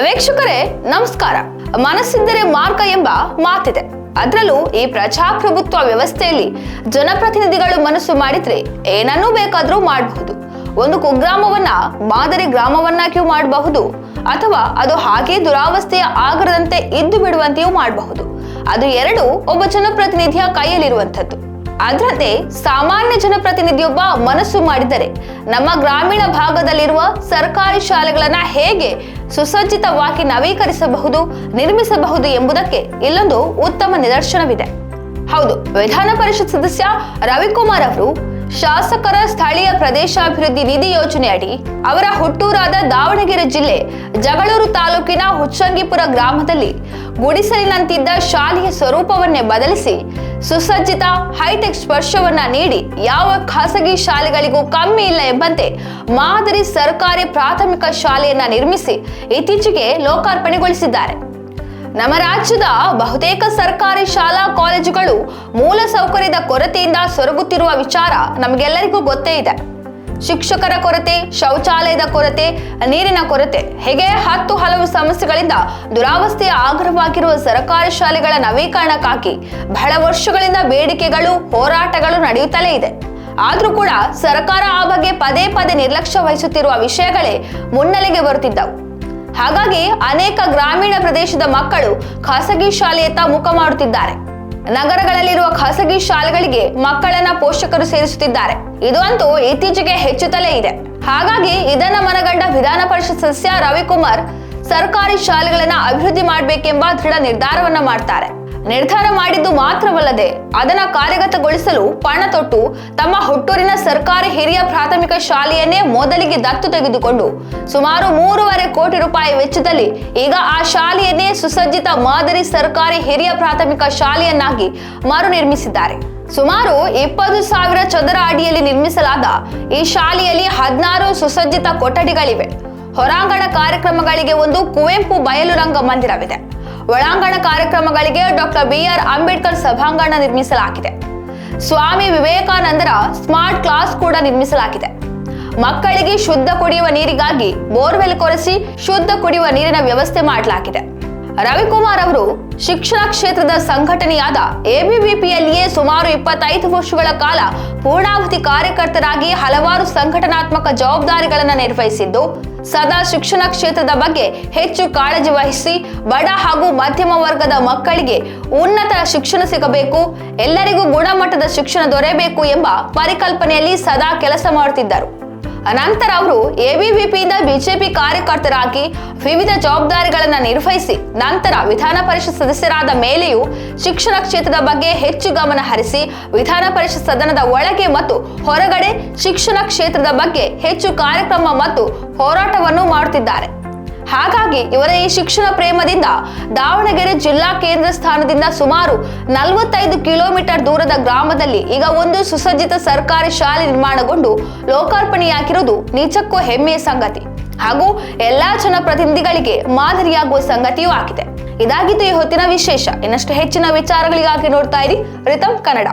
ವೀಕ್ಷಕರೇ, ನಮಸ್ಕಾರ. ಮನಸ್ಸಿದ್ದರೆ ಮಾರ್ಗ ಎಂಬ ಮಾತಿದೆ. ಅದರಲ್ಲೂ ಈ ಪ್ರಜಾಪ್ರಭುತ್ವ ವ್ಯವಸ್ಥೆಯಲ್ಲಿ ಜನಪ್ರತಿನಿಧಿಗಳು ಮನಸ್ಸು ಮಾಡಿದ್ರೆ ಏನನ್ನೂ ಬೇಕಾದ್ರೂ ಮಾಡಬಹುದು. ಒಂದು ಕುಗ್ರಾಮವನ್ನ, ಮಾದರಿ ಗ್ರಾಮವನ್ನಾಗಿಯೂ ಮಾಡಬಹುದು. ಅಥವಾ ಅದು ಹಾಗೆ ದುರಾವಸ್ಥೆಯ ಆಗರದಂತೆ ಇದ್ದು ಬಿಡುವಂತೆಯೂ ಮಾಡಬಹುದು. ಅದು ಎರಡು ಒಬ್ಬ ಜನಪ್ರತಿನಿಧಿಯ ಕೈಯಲ್ಲಿರುವಂಥದ್ದು. ಅದರಂತೆ ಸಾಮಾನ್ಯ ಜನಪ್ರತಿನಿಧಿಯೊಬ್ಬ ಮನಸ್ಸು ಮಾಡಿದರೆ ನಮ್ಮ ಗ್ರಾಮೀಣ ಭಾಗದಲ್ಲಿರುವ ಸರ್ಕಾರಿ ಶಾಲೆಗಳನ್ನ ಹೇಗೆ ಸುಸಜ್ಜಿತವಾಗಿ ನವೀಕರಿಸಬಹುದು, ನಿರ್ಮಿಸಬಹುದು ಎಂಬುದಕ್ಕೆ ಇಲ್ಲೊಂದು ಉತ್ತಮ ನಿದರ್ಶನವಿದೆ. ಹೌದು, ವಿಧಾನ ಪರಿಷತ್ ಸದಸ್ಯ ರವಿಕುಮಾರ್ ಅವರು ಶಾಸಕರ ಸ್ಥಳೀಯ ಪ್ರದೇಶಾಭಿವೃದ್ಧಿ ನಿಧಿ ಯೋಜನೆಯಡಿ ಅವರ ಹುಟ್ಟೂರಾದ ದಾವಣಗೆರೆ ಜಿಲ್ಲೆ ಜಗಳೂರು ತಾಲೂಕಿನ ಹುಚ್ಚಂಗಿಪುರ ಗ್ರಾಮದಲ್ಲಿ ಗುಡಿಸಲಿನಂತಿದ್ದ ಶಾಲೆಯ ಸ್ವರೂಪವನ್ನೇ ಬದಲಿಸಿ ಸುಸಜ್ಜಿತ ಹೈಟೆಕ್ ಸ್ಪರ್ಶವನ್ನ ನೀಡಿ ಯಾವ ಖಾಸಗಿ ಶಾಲೆಗಳಿಗೂ ಕಮ್ಮಿ ಇಲ್ಲ ಎಂಬಂತೆ ಮಾದರಿ ಸರ್ಕಾರಿ ಪ್ರಾಥಮಿಕ ಶಾಲೆಯನ್ನ ನಿರ್ಮಿಸಿ ಇತ್ತೀಚೆಗೆ ಲೋಕಾರ್ಪಣೆಗೊಳಿಸಿದ್ದಾರೆ. ನಮ್ಮ ರಾಜ್ಯದ ಬಹುತೇಕ ಸರ್ಕಾರಿ ಶಾಲಾ ಕಾಲೇಜುಗಳು ಮೂಲ ಸೌಕರ್ಯದ ಕೊರತೆಯಿಂದ ಸೊರಗುತ್ತಿರುವ ವಿಚಾರ ನಮಗೆಲ್ಲರಿಗೂ ಗೊತ್ತೇ ಇದೆ. ಶಿಕ್ಷಕರ ಕೊರತೆ, ಶೌಚಾಲಯದ ಕೊರತೆ, ನೀರಿನ ಕೊರತೆ ಹೀಗೆ ಹತ್ತು ಹಲವು ಸಮಸ್ಯೆಗಳಿಂದ ದುರಾವಸ್ಥೆಯ ಆಗ್ರಹವಾಗಿರುವ ಸರ್ಕಾರಿ ಶಾಲೆಗಳ ನವೀಕರಣಕ್ಕಾಗಿ ಬಹಳ ವರ್ಷಗಳಿಂದ ಬೇಡಿಕೆಗಳು, ಹೋರಾಟಗಳು ನಡೆಯುತ್ತಲೇ ಇದೆ. ಆದರೂ ಕೂಡ ಸರ್ಕಾರ ಆ ಬಗ್ಗೆ ಪದೇ ಪದೇ ನಿರ್ಲಕ್ಷ್ಯ ವಹಿಸುತ್ತಿರುವ ವಿಷಯಗಳೇ ಮುನ್ನೆಲೆಗೆ ಬರುತ್ತಿದ್ದವು. ಹಾಗಾಗಿ ಅನೇಕ ಗ್ರಾಮೀಣ ಪ್ರದೇಶದ ಮಕ್ಕಳು ಖಾಸಗಿ ಶಾಲೆಯತ್ತ ಮುಖ ಮಾಡುತ್ತಿದ್ದಾರೆ. ನಗರಗಳಲ್ಲಿರುವ ಖಾಸಗಿ ಶಾಲೆಗಳಿಗೆ ಮಕ್ಕಳನ್ನ ಪೋಷಕರು ಸೇರಿಸುತ್ತಿದ್ದಾರೆ. ಇದು ಅಂತೂ ಇತ್ತೀಚೆಗೆ ಹೆಚ್ಚುತ್ತಲೇ ಇದೆ. ಹಾಗಾಗಿ ಇದನ್ನ ಮನಗಂಡ ವಿಧಾನ ಪರಿಷತ್ ಸದಸ್ಯ ರವಿಕುಮಾರ್ ಸರ್ಕಾರಿ ಶಾಲೆಗಳನ್ನ ಅಭಿವೃದ್ಧಿ ಮಾಡಬೇಕೆಂಬ ದೃಢ ನಿರ್ಧಾರವನ್ನ ಮಾಡ್ತಾರೆ. ನಿರ್ಧಾರ ಮಾಡಿದ್ದು ಮಾತ್ರವಲ್ಲದೆ ಅದನ್ನ ಕಾರ್ಯಗತಗೊಳಿಸಲು ಪಣ ತೊಟ್ಟು ತಮ್ಮ ಹುಟ್ಟೂರಿನ ಸರ್ಕಾರಿ ಹಿರಿಯ ಪ್ರಾಥಮಿಕ ಶಾಲೆಯನ್ನೇ ಮೊದಲಿಗೆ ದತ್ತು ತೆಗೆದುಕೊಂಡು ಸುಮಾರು ಮೂರುವರೆ ಕೋಟಿ ರೂಪಾಯಿ ವೆಚ್ಚದಲ್ಲಿ ಈಗ ಆ ಶಾಲೆಯನ್ನೇ ಸುಸಜ್ಜಿತ ಮಾದರಿ ಸರ್ಕಾರಿ ಹಿರಿಯ ಪ್ರಾಥಮಿಕ ಶಾಲೆಯನ್ನಾಗಿ ಮರು ನಿರ್ಮಿಸಿದ್ದಾರೆ ಸುಮಾರು ಇಪ್ಪತ್ತು ಸಾವಿರ ಚದರ ಅಡಿಯಲ್ಲಿ ನಿರ್ಮಿಸಲಾದ ಈ ಶಾಲೆಯಲ್ಲಿ ಹದಿನಾರು ಸುಸಜ್ಜಿತ ಕೊಠಡಿಗಳಿವೆ. ಹೊರಾಂಗಣ ಕಾರ್ಯಕ್ರಮಗಳಿಗೆ ಒಂದು ಕುವೆಂಪು ಬಯಲು ರಂಗ ಮಂದಿರವಿದೆ. ಒಳಾಂಗಣ ಕಾರ್ಯಕ್ರಮಗಳಿಗೆ ಡಾಕ್ಟರ್ ಬಿ ಆರ್ ಅಂಬೇಡ್ಕರ್ ಸಭಾಂಗಣ ನಿರ್ಮಿಸಲಾಗಿದೆ. ಸ್ವಾಮಿ ವಿವೇಕಾನಂದರ ಸ್ಮಾರ್ಟ್ ಕ್ಲಾಸ್ ಕೂಡ ನಿರ್ಮಿಸಲಾಗಿದೆ. ಮಕ್ಕಳಿಗೆ ಶುದ್ಧ ಕುಡಿಯುವ ನೀರಿಗಾಗಿ ಬೋರ್ವೆಲ್ ಕೊರೆಸಿ ಶುದ್ಧ ಕುಡಿಯುವ ನೀರಿನ ವ್ಯವಸ್ಥೆ ಮಾಡಲಾಗಿದೆ. ರವಿಕುಮಾರ್ ಅವರು ಶಿಕ್ಷಣ ಕ್ಷೇತ್ರದ ಸಂಘಟನೆಯಾದ ಎಬಿವಿಪಿಯಲ್ಲಿಯೇ ಸುಮಾರು ಇಪ್ಪತ್ತೈದು ವರ್ಷಗಳ ಕಾಲ ಪೂರ್ಣಾವಧಿ ಕಾರ್ಯಕರ್ತರಾಗಿ ಹಲವಾರು ಸಂಘಟನಾತ್ಮಕ ಜವಾಬ್ದಾರಿಗಳನ್ನು ನಿರ್ವಹಿಸಿದ್ದು, ಸದಾ ಶಿಕ್ಷಣ ಕ್ಷೇತ್ರದ ಬಗ್ಗೆ ಹೆಚ್ಚು ಕಾಳಜಿ ವಹಿಸಿ, ಬಡ ಹಾಗೂ ಮಧ್ಯಮ ವರ್ಗದ ಮಕ್ಕಳಿಗೆ ಉನ್ನತ ಶಿಕ್ಷಣ ಸಿಗಬೇಕು, ಎಲ್ಲರಿಗೂ ಗುಣಮಟ್ಟದ ಶಿಕ್ಷಣ ದೊರೆಯಬೇಕು ಎಂಬ ಪರಿಕಲ್ಪನೆಯಲ್ಲಿ ಸದಾ ಕೆಲಸ ಮಾಡುತ್ತಿದ್ದರು. ಅನಂತರ ಅವರು ಎಬಿವಿಪಿಯಿಂದ ಬಿಜೆಪಿ ಕಾರ್ಯಕರ್ತರಾಗಿ ವಿವಿಧ ಜವಾಬ್ದಾರಿಗಳನ್ನು ನಿರ್ವಹಿಸಿ ನಂತರ ವಿಧಾನ ಪರಿಷತ್ ಸದಸ್ಯರಾದ ಮೇಲೆಯೂ ಶಿಕ್ಷಣ ಕ್ಷೇತ್ರದ ಬಗ್ಗೆ ಹೆಚ್ಚು ಗಮನ ಹರಿಸಿ ವಿಧಾನ ಪರಿಷತ್ ಸದನದ ಒಳಗೆ ಮತ್ತು ಹೊರಗಡೆ ಶಿಕ್ಷಣ ಕ್ಷೇತ್ರದ ಬಗ್ಗೆ ಹೆಚ್ಚು ಕಾರ್ಯಕ್ರಮ ಮತ್ತು ಹೋರಾಟವನ್ನು ಮಾಡುತ್ತಿದ್ದಾರೆ. ಹಾಗಾಗಿ ಇವರ ಈ ಶಿಕ್ಷಣ ಪ್ರೇಮದಿಂದ ದಾವಣಗೆರೆ ಜಿಲ್ಲಾ ಕೇಂದ್ರ ಸ್ಥಾನದಿಂದ ಸುಮಾರು ನಲವತ್ತೈದು ಕಿಲೋಮೀಟರ್ ದೂರದ ಗ್ರಾಮದಲ್ಲಿ ಈಗ ಒಂದು ಸುಸಜ್ಜಿತ ಸರ್ಕಾರಿ ಶಾಲೆ ನಿರ್ಮಾಣಗೊಂಡು ಲೋಕಾರ್ಪಣೆಯಾಗಿರುವುದು ನಿಜಕ್ಕೂ ಹೆಮ್ಮೆಯ ಸಂಗತಿ. ಹಾಗೂ ಎಲ್ಲಾ ಜನಪ್ರತಿನಿಧಿಗಳಿಗೆ ಮಾದರಿಯಾಗುವ ಸಂಗತಿಯೂ ಆಗಿದೆ. ಇದಾಗಿದ್ದು ಈ ಹೊತ್ತಿನ ವಿಶೇಷ. ಇನ್ನಷ್ಟು ಹೆಚ್ಚಿನ ವಿಚಾರಗಳಿಗಾಗಿ ನೋಡ್ತಾ ಇರಿ ರಿತಮ್ ಕನ್ನಡ.